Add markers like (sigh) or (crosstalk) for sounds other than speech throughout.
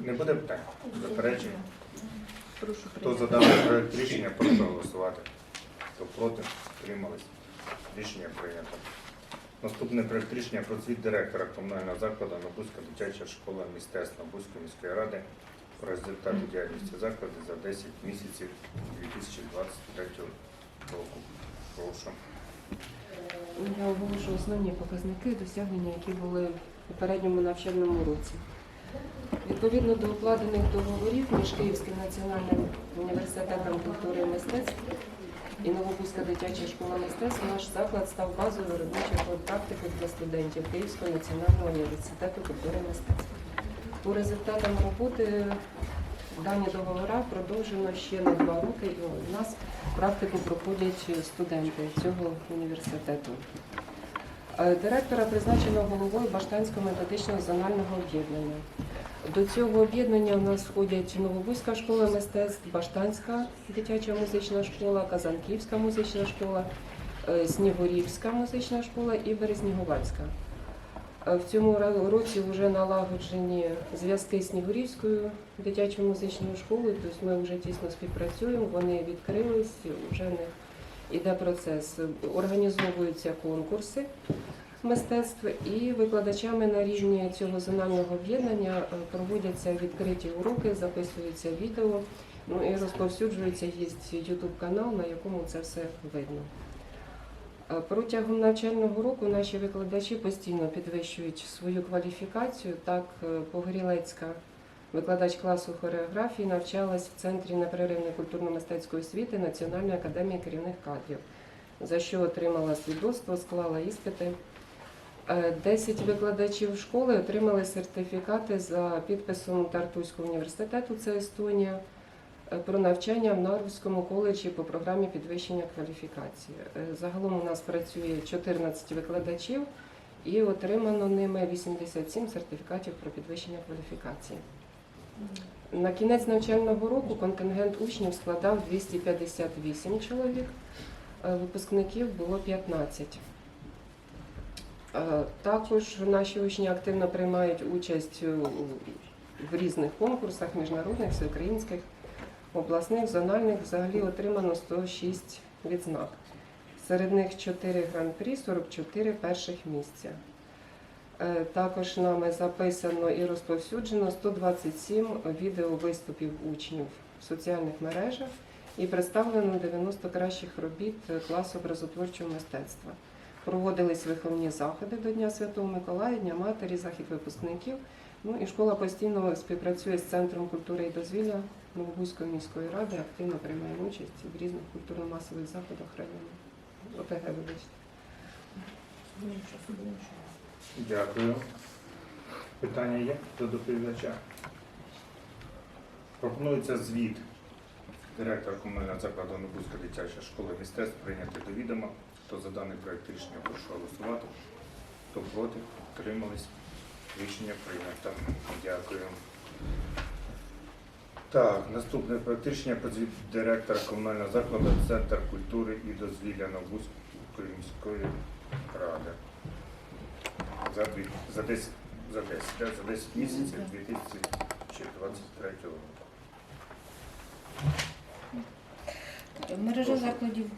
Не буде питань? Заперечень? Прошу Хто за даний проект рішення, прошу голосувати. Хто проти, утримались. Рішення прийнято. Наступний проект рішення про звіт директора комунального закладу Нобузька дитяча школа мистецтв Нобузької міської ради про результати діяльності закладу за 10 місяців 2023 року. Прошу. Я оголошу основні показники досягнення, які були в попередньому навчальному році. Відповідно до укладених договорів між Київським національним університетом культури і мистецтв і Новобузька дитяча школа мистецтв наш заклад став базовою робочою практикою для студентів Київського національного університету культури і мистецтв. По результатам роботи дані договори продовжено ще на два роки, і у нас практику проходять студенти цього університету. Е, Директора призначено головою Баштанського методичного зонального об'єднання. До цього об'єднання у нас входять Новобузька школа мистецтв, Баштанська дитяча музична школа, Казанківська музична школа, е, Снігурівська музична школа і Березнігувальська. Е, В цьому році вже налагоджені зв'язки з Снігурівською дитячою музичною школою, тобто ми вже тісно співпрацюємо, вони відкрились, вже в них іде процес. Організовуються конкурси мистецтв і викладачами на рівні цього зонального об'єднання е, проводяться відкриті уроки, записуються відео, ну і розповсюджується є YouTube канал, на якому це все видно. Е, Протягом навчального року наші викладачі постійно підвищують свою кваліфікацію. Так, е, Погорілецька, викладач класу хореографії, навчалась в Центрі непреривної культурно-мистецької освіти Національної академії керівних кадрів, за що отримала свідоцтво, склала іспити. Е, 10 викладачів школи отримали сертифікати за підписом Тартуського університету, це Естонія, е, про навчання в Нарвському коледжі по програмі підвищення кваліфікації. Е, Загалом у нас працює 14 викладачів і отримано ними 87 сертифікатів про підвищення кваліфікації. На кінець навчального року контингент учнів складав 258 чоловік, е, випускників було 15. Е, Також наші учні активно приймають участь в різних конкурсах міжнародних, всеукраїнських, обласних, зональних. Взагалі отримано 106 відзнак. Серед них 4 гран-прі, 44 перших місця. Е, Також нами записано і розповсюджено 127 відеовиступів учнів в соціальних мережах і представлено 90 кращих робіт класу образотворчого мистецтва. Проводились виховні заходи до Дня Святого Миколая, Дня Матері, захід випускників. Ну і школа постійно співпрацює з Центром культури і дозвілля Новобузької міської ради, активно приймає участь в різних культурно-масових заходах району. ОТГ, вибачте. Дякую. Питання є до доповідача? Пропонується звіт директора комунального закладу Нобузька дитяча школа мистецтв прийняти до відома. Хто за даний проект рішення прошу голосувати. Хто проти, утримались. Рішення прийнято. Дякую. Так, наступне проект рішення про звіт директора комунального закладу Центр культури і дозвілля Новбузької міської ради. За, дві, за 10, за 10, да, за 10 місяців 2023 року. Мережа закладів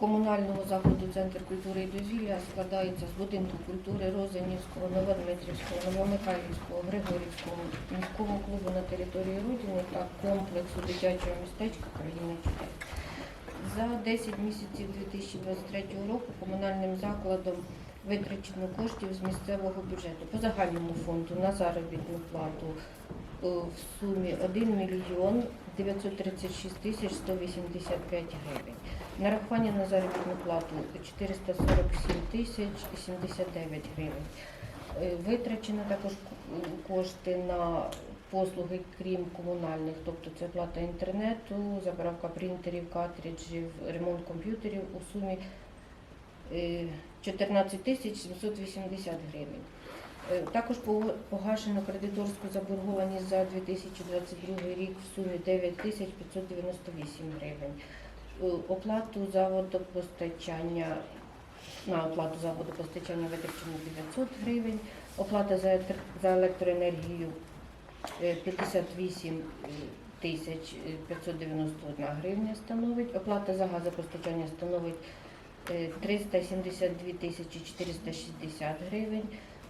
комунального закладу Центр культури і дозвілля складається з будинку культури Розанівського, Новодмитрівського, Новомихайлівського, Григорівського, міського клубу на території Родини та комплексу дитячого містечка країни чудес. За 10 місяців 2023 року комунальним закладом витрачено коштів з місцевого бюджету по загальному фонду на заробітну плату е, в сумі 1 мільйон 936 тисяч 185 гривень. Нарахування на заробітну плату 447 тисяч 79 гривень. Е, Витрачено також кошти на послуги, крім комунальних, тобто це плата інтернету, заправка принтерів, картриджів, ремонт комп'ютерів у сумі е, 14 тисяч 780 гривень. Е, Також погашено кредиторську заборгованість за 2022 рік в сумі 9 тисяч 598 гривень. Е, Оплату за водопостачання на оплату за водопостачання витрачено 900 гривень, оплата за за електроенергію е, 58 тисяч 591 гривня становить. Оплата за газопостачання становить е, 372 тисячі 460 гривень.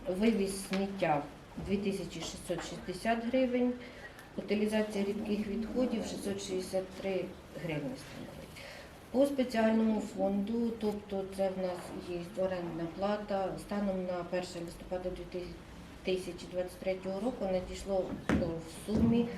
Вивіз сміття 2660 гривень. Утилізація рідких відходів 663 гривні становить. По спеціальному фонду, тобто це в нас є орендна плата, станом на 1 листопада 2023 року надійшло в сумі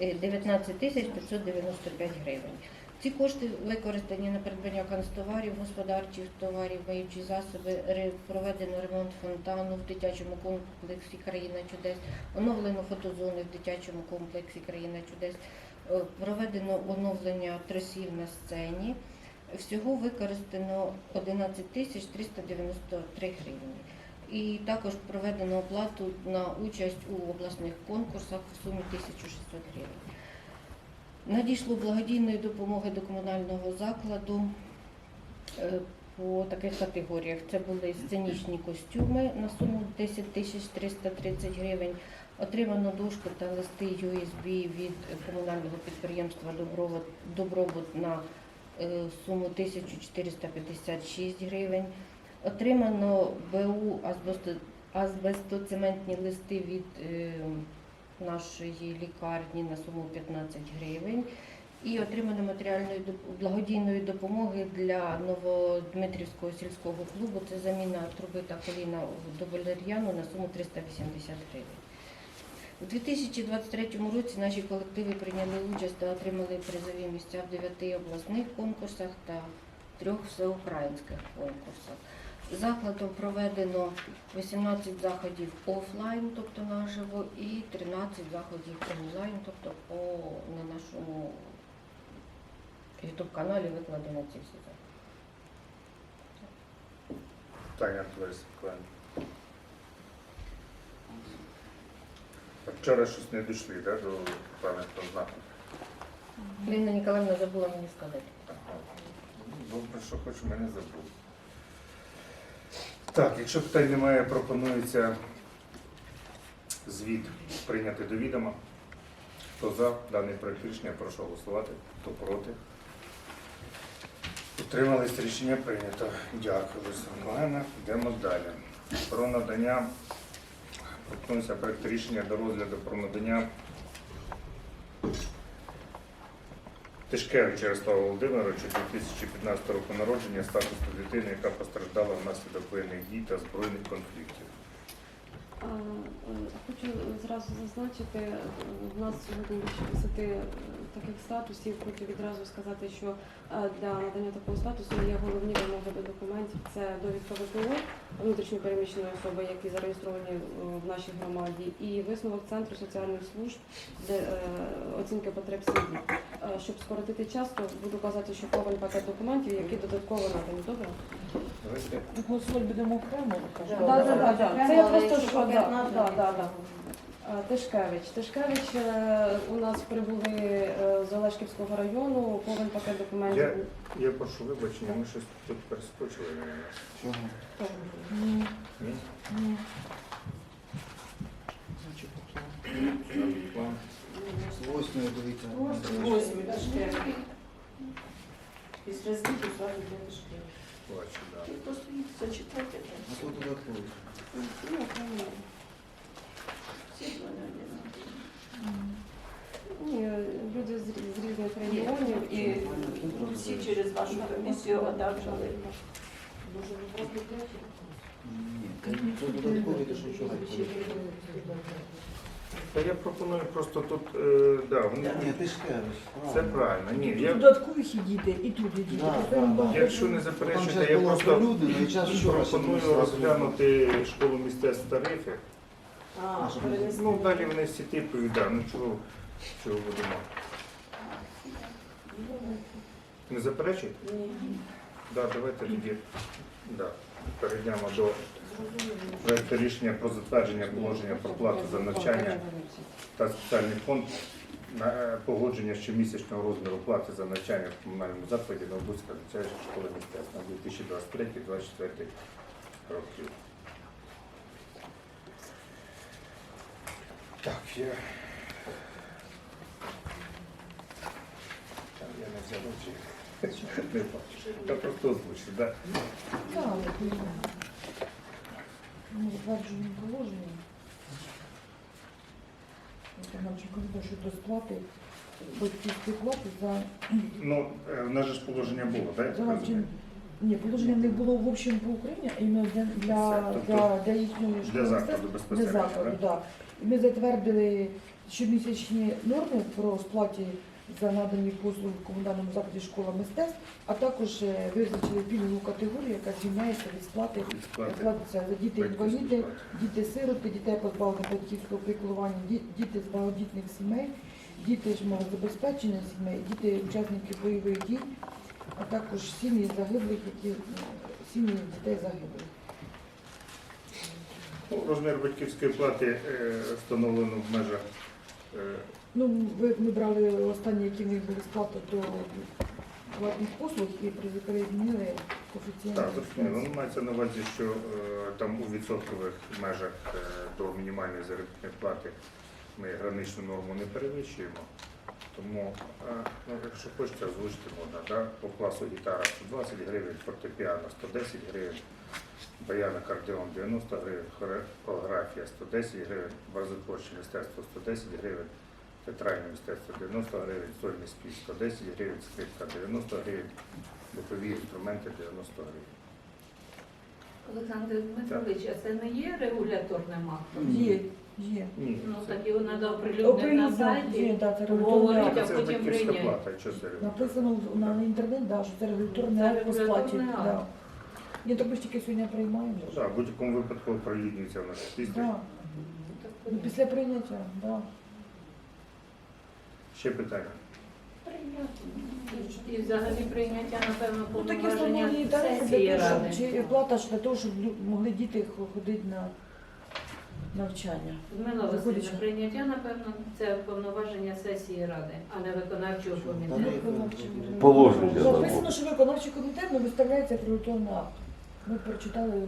е, 19 тисяч 595 гривень. Ці кошти використані на придбання канцтоварів, господарчих товарів, миючі засоби, проведено ремонт фонтану в дитячому комплексі Країна чудес, оновлено фотозони в дитячому комплексі Країна чудес, е, проведено оновлення тросів на сцені. Всього використано 11 тисяч 393 гривні. І також проведено оплату на участь у обласних конкурсах в сумі 1600 гривень. Надійшло благодійної допомоги до комунального закладу е, по таких категоріях. Це були сценічні костюми на суму 10 тисяч 330 гривень. Отримано дошку та листи USB від комунального підприємства «Добробут» на суму 1456 гривень. Отримано БУ азбесто- азбестоцементні листи від е, нашої лікарні на суму 15 гривень. І отримано матеріальної благодійної допомоги для Новодмитрівського сільського клубу. Це заміна труби та коліна до валер'яну на суму 380 гривень. У 2023 році наші колективи прийняли участь та отримали призові місця в 9 обласних конкурсах та трьох всеукраїнських конкурсах. Закладом проведено 18 заходів офлайн, тобто наживо, і 13 заходів онлайн, тобто по, на нашому YouTube-каналі викладено ці всі заходи. Таня Лариса Миколаївна. Вчора щось не дійшли да, до пам'ятного знаку. Ліна Ніколаївна забула мені сказати. Добре, що хоч мене забув. Так, якщо питань немає, пропонується звіт прийняти до відома. Хто за даний проект рішення, прошу голосувати. Хто проти? Утримались рішення прийнято. Дякую, Лариса Миколаївна. Йдемо далі. Про надання пропонується проект рішення до розгляду про надання Тишкевич Ярослава Володимировича 2015 року народження статусу дитини, яка постраждала внаслідок воєнних дій та збройних конфліктів. Е, Хочу зразу зазначити, в нас сьогодні більше 10 е, таких статусів. Хочу відразу сказати, що е, для надання такого статусу є головні вимоги до документів. Це довідка ВПО внутрішньопереміщеної особи, які зареєстровані в нашій громаді, і висновок Центру соціальних служб, де оцінки потреб сім'ї. Щоб скоротити час, то буду казати, що повен пакет документів, які додатково надані. Добре? Ми будемо окремо. Це я просто що, да, да, да, да. А, Тишкевич. Тишкевич е, у нас прибули е, з Олешківського району, повен пакет документів. Я, я прошу вибачення, ми щось тут перескочили. мабуть. Ні? План. Восьмої дивіться. Восьмі Тишкевич. Після звіту зразу для Тишкевич. Бачу, да. Просто їх зачитати. А тут додатково. Ну, правильно. Ні, люди з, рі- з різних регіонів і Всі через вашу комісію одержали. дуже добре. Ні, тут додатково, то що чого? Та я пропоную просто тут, е, да, вони, Ні, ти ж кажеш. це правильно. Ні, Тут я, додаткових ідіти, і тут ідіти. Да, да, да. якщо не Там заперечуєте, зараз я було просто і час пропоную розглянути школу мистецтв тарифи. А, щоб перенесли. Ну, далі вони всі типові, да, ну чого, чого будемо. Не заперечуєте? Ні. Да, давайте тоді да, перейдемо до проекту рішення про затвердження положення про плату за навчання та спеціальний фонд на е, погодження щомісячного розміру плати за навчання в комунальному закладі Новобузька дитяча школа мистецтв на 2023-2024 роки. Так, я. Там я не взяв очі. Не бачу. Та просто озвучу, так? Так, ми затверджуємо положення. Виконавчий комітет щодо сплати батьківської плати за Ну, е, в нас же ж положення було, так? я так. Ні, положення не було в общем по Україні, а іменно для, для, тобто для, для їхньої Для школи закладу мистецтв, для безпосередньо, закладу, так? так. І ми затвердили щомісячні норми про сплаті за надані послуги в комунальному закладі школа мистецтв, а також е, визначили пільгову категорію, яка звільняється від сплати Від сплати Платиться за діти інваліди, діти-сироти, дітей позбавлених батьківського піклування, ді- діти з багатодітних сімей, діти з малозабезпечених сімей, діти учасники бойових дій, а також сім'ї загиблих, які е, сім'ї дітей загиблих. Ну, Розмір батьківської плати е, встановлено в межах. е, Ну, ви ми брали останні, які в них були сплати до платних послуг і при- перемінили коефіцієнт. Так, зрозуміло. Ну, мається на увазі, що е, там у відсоткових межах е, до мінімальної заробітної плати ми граничну норму не перевищуємо. Тому, е, ну, якщо хочете, озвучити можна. Да? По класу гітара 120 гривень, фортепіано 110 гривень, баян акордеон 90 гривень, хореографія 110 гривень, базотворче мистецтво 110 гривень, театральне мистецтво 90 гривень, сольний спів 110 гривень, скрипка 90 гривень, духові інструменти 90 гривень. Олександр Дмитрович, а це не є регуляторним актом? Є, є. Ні, Ну це, так його треба оприлюднити на сайті. є, да, це Говорить, регуляторний це потім батьківська прийняти. плата, що це регулятор? Написано на інтернет, да, що це регуляторний Це акт по сплаті. регуляторний акт. Ні, то ми ж тільки сьогодні приймаємо. Ну, так, в будь-якому випадку оприлюднюється в нас після. Да. Ну, після прийняття, да. Ще питання. І взагалі прийняття, напевно, Ну такі повноваження встановлені тарифи сесії того, ради. щоб чи плата ж для того, щоб лю- могли діти ходити на навчання. Людмила Васильівна, прийняття, напевно, це повноваження сесії ради, а не виконавчого комітету. Положення Записано, що виконавчий комітет не виставляється прioritетний акт. Ми прочитали в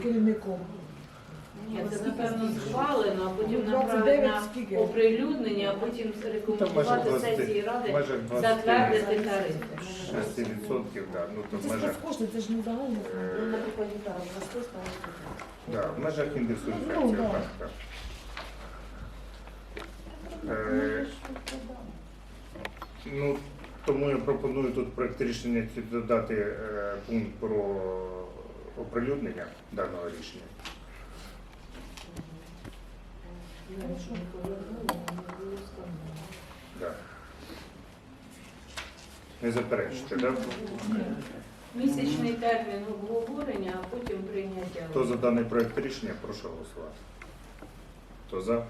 з керівником. Ні, це напевно схвалено, а потім Ну, направити на оприлюднення, а потім рекомендувати сесії ради затвердити тарифи. 6%, да, ну то Це ж кошти, це ж не загально. Ну, наприклад, гітара зросте, стане да, в межах індексу Ну, да. так, так. Е, Ну, тому я пропоную тут в проект рішення додати е, пункт про оприлюднення даного рішення. Да. Не заперечуйте, так? Місячний термін обговорення, а потім прийняття. Хто за даний проєкт рішення, прошу голосувати. Хто за?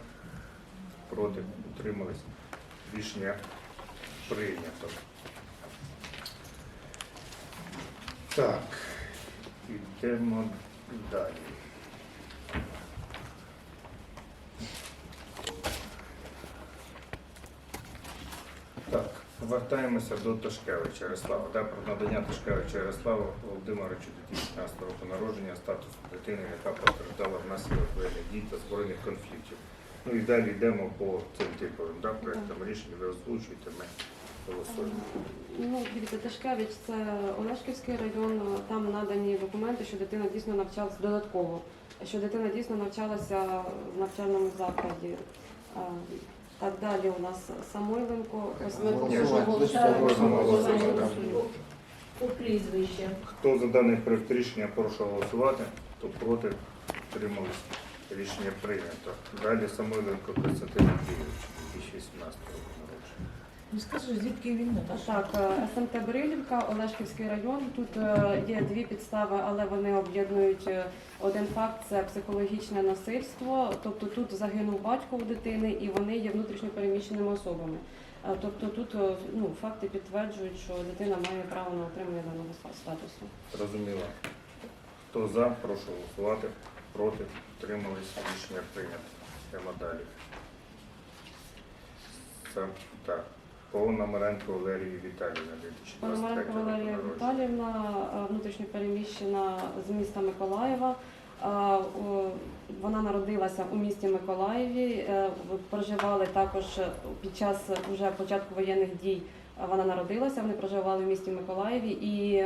Проти? Утримались? Рішення прийнято. Так, йдемо далі. Так, повертаємося до Ташкевича Ярослава. Да, про надання Ташкевича Ярослава Володимировичу 2015 року народження статусу дитини, яка постраждала внаслідок воєнних дій та збройних конфліктів. Ну і далі йдемо по цим типовим да, проектам рішень. Ви озвучуєте, ми голосуємо. Ну, дивіться, Тишкевич це Олешківський район. Там надані документи, що дитина дійсно навчалася додатково, що дитина дійсно навчалася в навчальному закладі. Так далі у нас Самойленко. Ось ми поки що голосуємо. Хто за даний проект рішення, прошу голосувати. Хто проти, утримались. Рішення прийнято. Далі Самойленко Константин Андрійович, 2018 року скажи, звідки він не Так, е, СМТ Брилівка, Олешківський район. Тут е, є дві підстави, але вони об'єднують е, один факт це психологічне насильство. Тобто тут загинув батько у дитини і вони є внутрішньо переміщеними особами. Тобто тут ну, факти підтверджують, що дитина має право на отримання даного статусу. Зрозуміло. Хто за, прошу голосувати. Проти, утримались. Рішення прийнято. Йдемо далі. Це, так. Пономаренко Валерії Віталіївна, 2023 Пономаренко року Валерія народження. Віталіївна, внутрішньо переміщена з міста Миколаєва. Е, Вона народилася у місті Миколаєві. е, Проживали також е, під час вже початку воєнних дій. Вона народилася, вони проживали в місті Миколаєві, і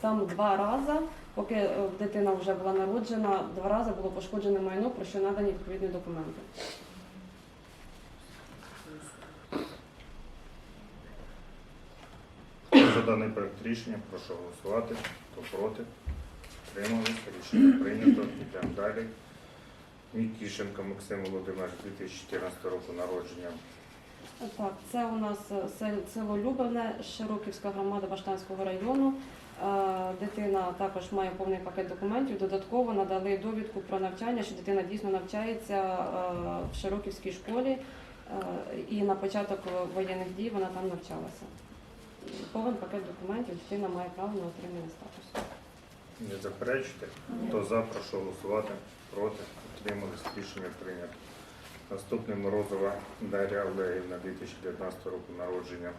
там два рази, поки дитина вже була народжена, два рази було пошкоджене майно, про що надані відповідні документи. Хто за даний проект рішення, прошу голосувати. Хто проти? Тримались. Рішення прийнято. Йдемо далі. Нікішенко Максим Володимирович, 2014 року народження. Так, це у нас е, село Любовне, Широківська громада Баштанського району. Е, Дитина також має повний пакет документів. Додатково надали довідку про навчання, що дитина дійсно навчається е, в Широківській школі, і на початок воєнних дій вона там навчалася. Повний пакет документів дитина має право на отримання статусу. Не заперечуйте. Хто за, прошу голосувати. Проти. Утримались. Рішення прийнято. Наступний Морозова Дар'я Олегівна, 2019 року народження.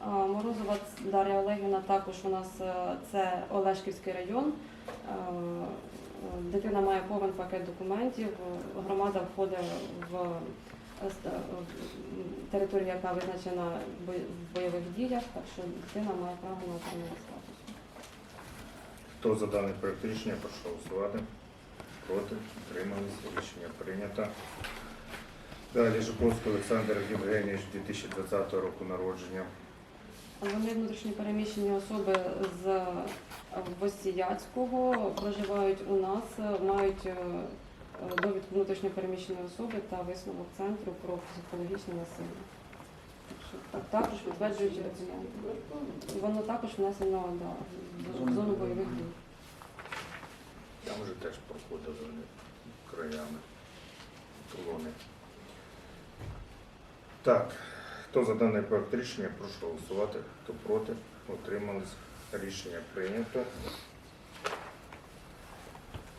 А, Морозова Дар'я Олегівна також у нас е, це Олешківський район. Е, е, Дитина має повен пакет документів. Громада входить в територію, яка визначена в бойових діях, так що дитина має право на отримання статусу. Хто за даний проект рішення, прошу голосувати. Проти. Утримались. Рішення прийнято. Далі Жуковський Олександр Євгенійович, 2020 року народження. Вони внутрішньо переміщені особи з Восіяцького, проживають у нас, мають е, довідку внутрішньо переміщеної особи та висновок центру про психологічне насилля. Також підтверджуючи документи. Воно також внесено да, в зону бойових дій. Там вже теж проходили вони краями колони. Так, хто за даний проект рішення, прошу голосувати. Хто проти, утримались. Рішення прийнято.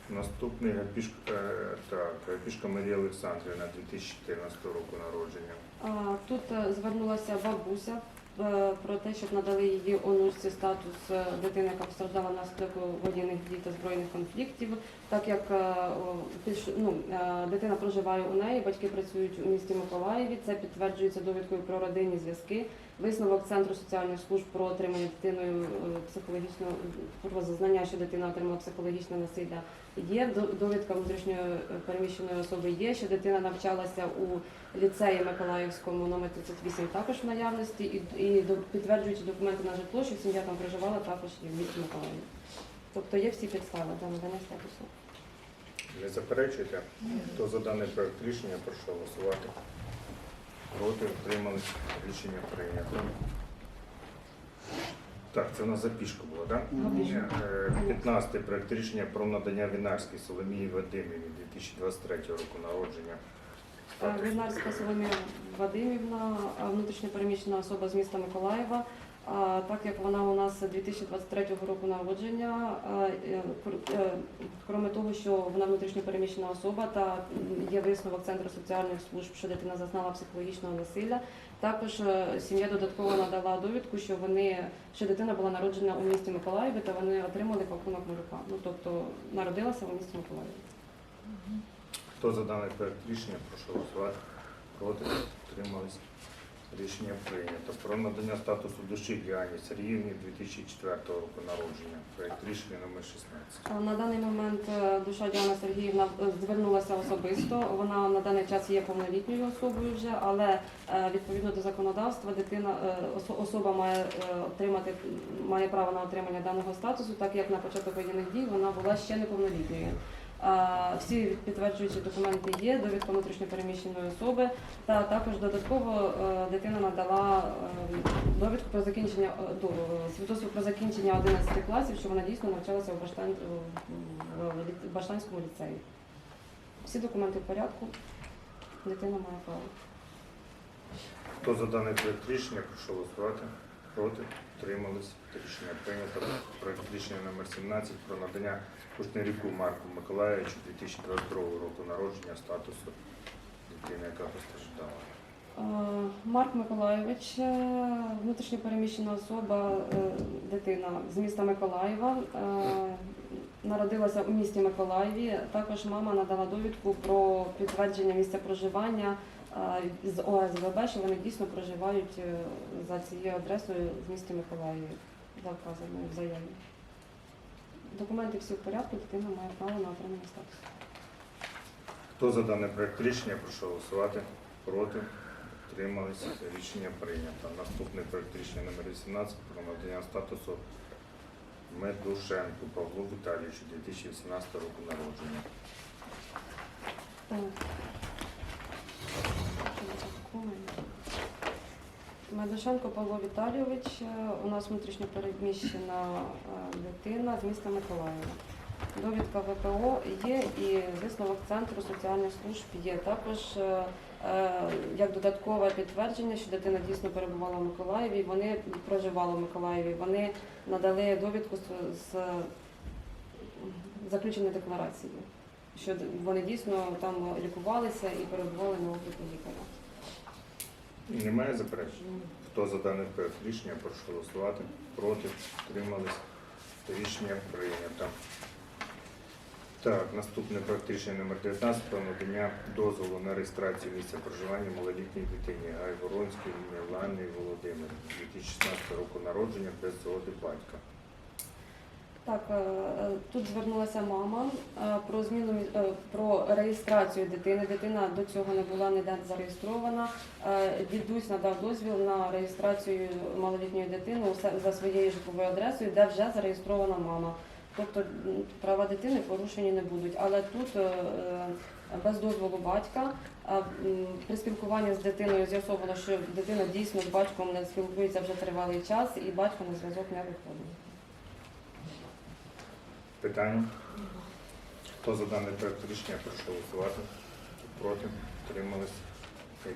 Наступний Гапішка, е, так, Гапішка Марія Олександрівна, 2014 року народження. Тут е, звернулася бабуся е, про те, щоб надали її онучці статус дитини, яка постраждала внаслідок воєнних дій та збройних конфліктів, так як ну, дитина проживає у неї, батьки працюють у місті Миколаєві. Це підтверджується довідкою про родинні зв'язки. Висновок Центру соціальних служб про отримання дитиною е, психологічного про зазнання, що дитина отримала психологічне насилля. Є довідка внутрішньої е, переміщеної особи є, що дитина навчалася у ліцеї Миколаївському номер 38 також в наявності, і, і підтверджуючи документи на житло, що сім'я там проживала також і в місті Миколаєві. Тобто є всі підстави для надання статусу. Не заперечуєте? Хто за даний проект рішення, прошу голосувати. Проти, утримались. Рішення прийнято. Так, це у нас запішка була, так? Да? Е, 15 проект рішення про надання Вінарській Соломії Вадимівні 2023 року народження. Е, Вінарська Соломія Вадимівна, внутрішньопереміщена особа з міста Миколаєва. А, Так як вона у нас 2023 року народження, е, е, кр- крім того, що вона внутрішньо переміщена особа та є висновок Центру соціальних служб, що дитина зазнала психологічного насилля. Також е, сім'я додатково надала довідку, що вони що дитина була народжена у місті Миколаєві та вони отримали пакунок малюка. Ну тобто народилася у місті Миколаєві. Хто за даний проект рішення, прошу голосувати. Проти, утримались. Рішення прийнято. Про надання статусу душі Діані Сергіївні 2004 року народження. Проект рішення номер 16. На даний момент е, душа Діана Сергіївна е, звернулася особисто. Вона на даний час є повнолітньою особою вже, але е, відповідно до законодавства дитина е, особа має е, отримати має право на отримання даного статусу, так як на початок воєнних дій вона була ще неповнолітньою. Всі підтверджуючі документи є, довідка внутрішньопереміщеної особи, та також додатково е, дитина надала е, довідку про закінчення е, до- свідоцтво про закінчення 11 класів, що вона дійсно навчалася в, в, Баштанському ліцеї. Всі документи в порядку, дитина має право. Хто за даний проект рішення, прошу голосувати. Проти, утримались. Рішення прийнято. Проект рішення номер 17 про надання Кушниріку Марку Миколаївичу 2022 року народження статусу дитини, яка постраждала. Е, Марк Миколайович, е, внутрішньо переміщена особа, е, дитина з міста Миколаєва. Народилася у місті Миколаєві. Також мама надала довідку про підтвердження місця проживання з ОСВБ, що вони дійсно проживають е, за цією адресою в місті Миколаєві, за вказаною в заяві. Документи всі в порядку, дитина має право на отримання статусу. Хто за даний проект рішення, прошу голосувати. Проти? Утримались. Рішення прийнято. Наступний проект рішення номер 18 про надання статусу Медушенку Павлу Віталійовичу 2018 року народження. Так. Медушенко Павло Віталійович, е, у нас внутрішньо переміщена е, дитина з міста Миколаєва. Довідка ВПО є і висновок Центру соціальних служб є. Також е, як додаткове підтвердження, що дитина дійсно перебувала в Миколаєві, вони проживали в Миколаєві. Вони надали довідку з заключеної декларації, що вони дійсно там лікувалися і перебували на обліку лікаря. Немає заперечень? Хто за даний проект рішення, прошу голосувати. Проти? Утримались. Рішення прийнято. Так, наступний проект рішення номер 19 про надання дозволу на реєстрацію місця проживання малолітній дитині Гайворонській Мілани Володимир 2016 року народження без згоди батька. Так, е, е, тут звернулася мама е, про зміну про реєстрацію дитини. Дитина до цього не була ніде зареєстрована. Дідусь надав дозвіл на реєстрацію малолітньої дитини за своєю житловою адресою, де вже зареєстрована мама. Тобто права дитини порушені не будуть. Але тут без дозволу батька при спілкуванні з дитиною з'ясовано, що дитина дійсно з батьком не спілкується вже тривалий час, і батько на зв'язок не виходить. Питання? Хто за даний проект рішення, прошу голосувати. Проти? Утримались.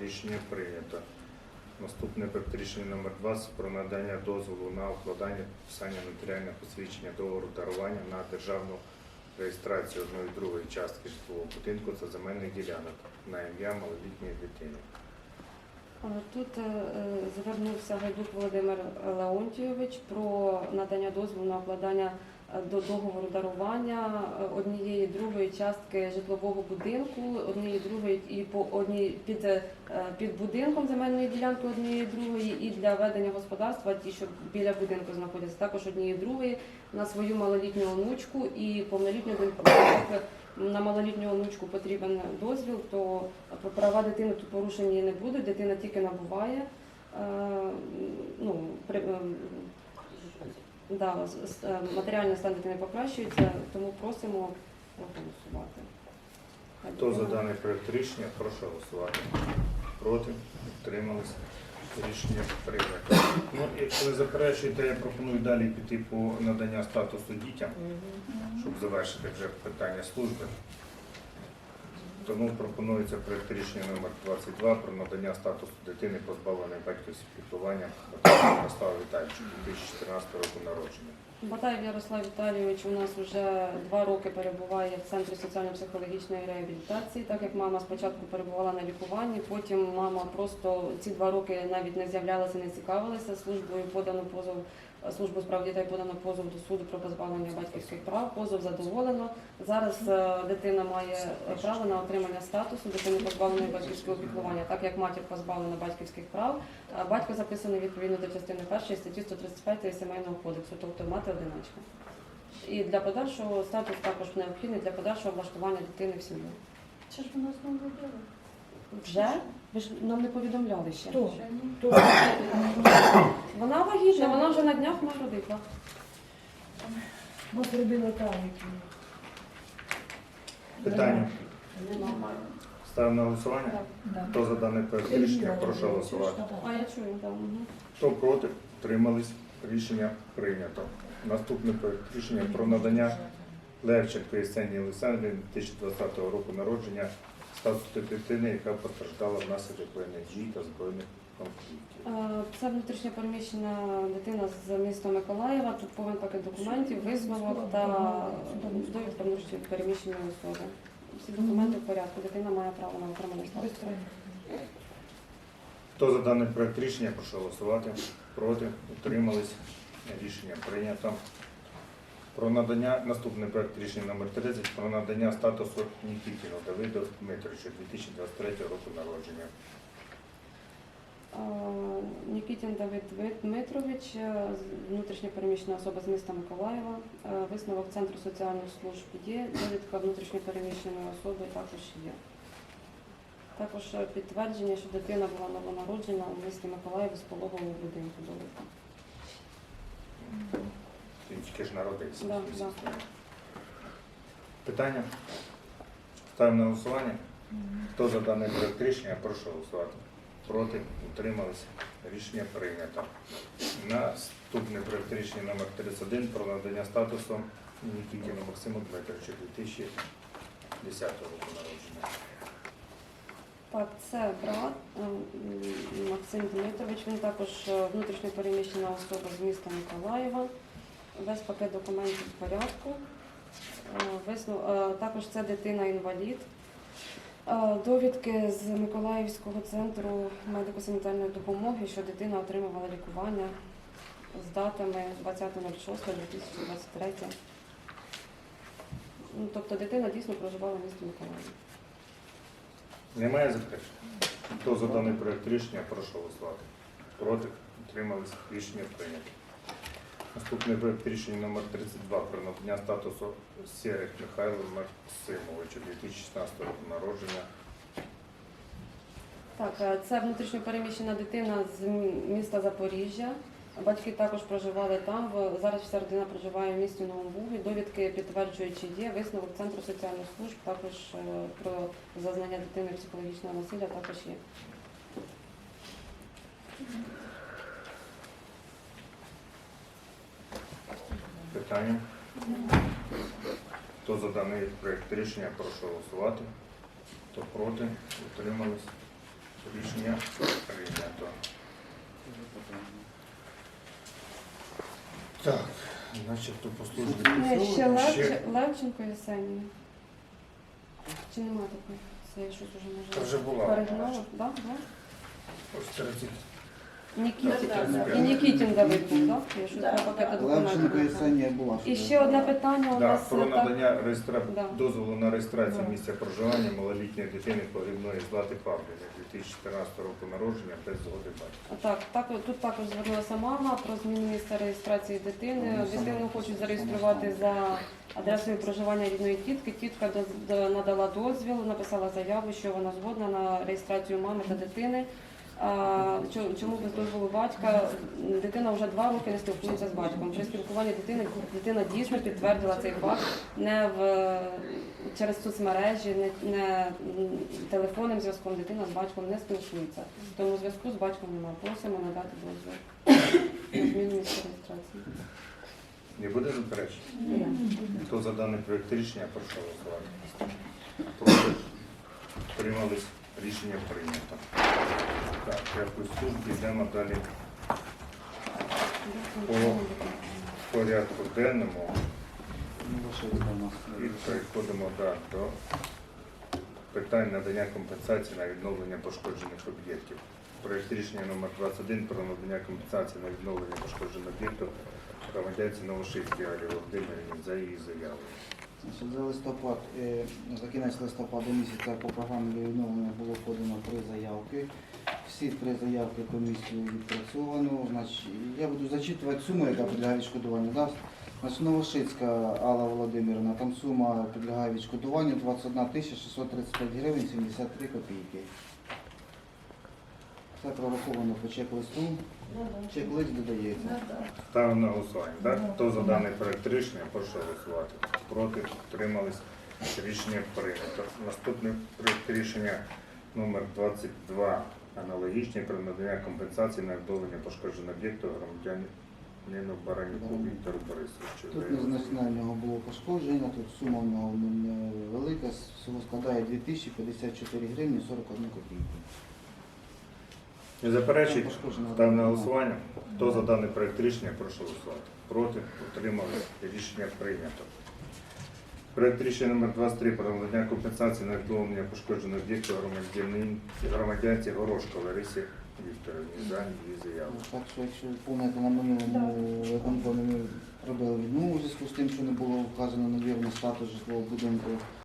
Рішення прийнято. Наступний проект рішення номер 20 про надання дозволу на укладання підписання нотаріального посвідчення договору дарування на державну реєстрацію одної другої частки житлового будинку та земельних ділянок на ім'я малолітньої дитини. Тут е, е, звернувся Гайдук Володимир Леонтійович про надання дозволу на укладання до договору дарування е, однієї другої частки житлового будинку, однієї другої і по одній під, е, під будинком земельної ділянки однієї другої, і для ведення господарства, ті, що біля будинку знаходяться, також однієї другої на свою малолітню онучку і повнолітню. На малолітню онучку потрібен дозвіл, то права дитини тут порушені не будуть, дитина тільки набуває. Е, ну, при, е, да, е, матеріальний стан дитини покращується, тому просимо проголосувати. Хто за даний проект рішення, прошу голосувати. Проти? Утримались. Рішення прийнято. Ну, якщо ви заперечуєте, я пропоную далі піти по надання статусу дітям, щоб завершити вже питання служби. Тому пропонується проект рішення номер 22 про надання статусу дитини, позбавленої батьківського піклування Ярослава Віталійовича 2014 року народження. Батаєв Ярослав Віталійович у нас вже два роки перебуває в центрі соціально-психологічної реабілітації, так як мама спочатку перебувала на лікуванні, потім мама просто ці два роки навіть не з'являлася, не цікавилася службою, подано позов службу справ дітей подано позов до суду про позбавлення батьківських прав. Позов задоволено. Зараз е, дитина має право на отримання статусу дитини позбавленої батьківського піклування, так як матір позбавлена батьківських прав. а Батько записаний відповідно до частини першої статті 135 сімейного кодексу, тобто мати одиначка. І для подальшого статус також необхідний для подальшого влаштування дитини в сім'ю. Чи ж воно знову робила? Вже ви ж нам не повідомляли ще. Хто? Хто? (coughs) Вона вагітна, вона вже на днях може родити. Ми зробили так. Питання. Нормально. Ставимо на голосування. Да. Хто за даний проект рішення, прошу голосувати. А я чую, так. Угу. Хто проти, утримались. Рішення прийнято. Наступний проект рішення про надання Левченко Єсенії Олександрівні 2020 року народження статусу дитини, яка постраждала внаслідок воєнних дій та збройних конфліктів. Це внутрішньо переміщена дитина з міста Миколаєва. Тут повен пакет документів, висновок та довідка внутрішньо переміщеної особи. Всі документи в порядку. Дитина має право на отримання статусу. Хто за даний проект рішення, прошу голосувати. Проти, утримались. Рішення прийнято. Про надання наступний проект рішення номер 30 про надання статусу Нікітіну Давиду Дмитровичу 2023 року народження. Нікітін Давид Дмитрович, е, внутрішньо переміщена особа з міста Миколаєва. Е, Висновок Центру соціальних служб є. Довідка внутрішньо переміщеної особи також є. Також е, підтвердження, що дитина була новонароджена у місті Миколаєві з пологового будинку. Довідка. Тільки ж народився. Да, да. Питання? Ставимо на голосування. Хто за даний проект рішення, прошу голосувати. Проти, утрималися. Рішення прийнято. Наступний проект рішення номер 31 про надання статусу Нікітіну Максиму Дмитровичу 2010 року народження. Так, це брат е, Максим Дмитрович. Він також е, внутрішньо переміщена особа з міста Миколаєва. Весь пакет документів в порядку. Е, е, Також це дитина-інвалід. Е, Довідки з Миколаївського центру медико-санітарної допомоги, що дитина отримувала лікування з датами 20.06.2023. Ну, Тобто дитина дійсно проживала в місті Миколаїв. Немає заперечень? Хто за даний проект рішення, прошу голосувати. Проти, утрималися. Рішення прийнято. Наступний проект рішення номер 32 про надання статусу Серих Михайлу Максимовичу 2016 року народження. Так, е, це внутрішньо переміщена дитина з міста Запоріжжя. Батьки також проживали там. Зараз вся родина проживає в місті Новому. Довідки підтверджуючи є. Висновок Центру соціальних служб також е, про зазнання дитини психологічного насилля також є. Питання? Хто за даний проект рішення, прошу голосувати. Хто проти, утримались. Рішення прийнято. Так, начебто по службі. Ні, ще Ще- Левче- Левченко Єсенія. Чи немає такої? Це я щось уже Та може вже була. перегнала? Да? Да? Ось 30. Нікітін. Да, да, да. І Нікітін Давид так? Я щось Да, два пакети да. документів. Левченко знайшла. Єсенія була. І ще одне питання у Да, нас про так, надання реєстра... Да. дозволу на реєстрацію Да. місця проживання малолітньої дитини погрібної Злати Павлівни 2014 року народження без згоди батька. Так, так, тут також звернулася мама про зміну місця реєстрації дитини. Ну, саме. Дитину хочуть зареєструвати за адресою проживання рідної тітки. Тітка доз- до- надала дозвіл, написала заяву, що вона згодна на реєстрацію мами та дитини. Чому без дозволу батька? Дитина вже два роки не спілкується з батьком. При спілкуванні дитини дитина дійсно підтвердила цей факт не в через соцмережі, не, не телефонним зв'язком. Дитина з батьком не спілкується. Тому зв'язку з батьком немає. Просимо надати дозвіл на зміну місця реєстрації. Не буде заперечень? Хто за даний проект рішення, прошу голосувати. Проти, приймались, рішення прийнято. Так, дякую службі, йдемо далі По порядку денному і переходимо да, до питань надання компенсації на відновлення пошкоджених об'єктів. Проект рішення номер 21 про надання компенсації на відновлення пошкоджених об'єктів громадянці Новошицькій Алі Володимирівні за її заявою. За листопад, е, за кінець листопада місяця по програмі відновлення було подано три заявки. Всі три заявки комісією відпрацьовано. Значить, я буду зачитувати суму, яка підлягає відшкодуванню. Да? Значить, Новошицька Алла Володимирівна, там сума підлягає відшкодуванню 21 тисяча 635 гривень 73 копійки. Це прораховано по чек-листу. Чек-лист додається. Ставимо на голосування. Так? Хто за даний проект рішення, прошу голосувати. Проти, утримались. Рішення прийнято. Наступний проект рішення номер 22 аналогічний про надання компенсації на відновлення пошкодженого об'єкту громадянину Баранюку Віктору Борисовичу. Тут незначне в нього було пошкодження, тут сума в нього невелика, всього складає 2054 гривні 41 копійки. Не заперечують? Пошкоджено. Ставимо на голосування. Хто за даний проект рішення, прошу голосувати. Проти, утримались. Рішення прийнято. Проект рішення номер 23 про надання компенсації на відновлення пошкодженого об'єкту громадянин- громадянці Горошко Ларисі Вікторівні за її заяву. Так що, якщо пам'ятаєте, на минулому виконкомі ми робили відмову у зв'язку з тим, що не було вказано невірний статус житлового будинку.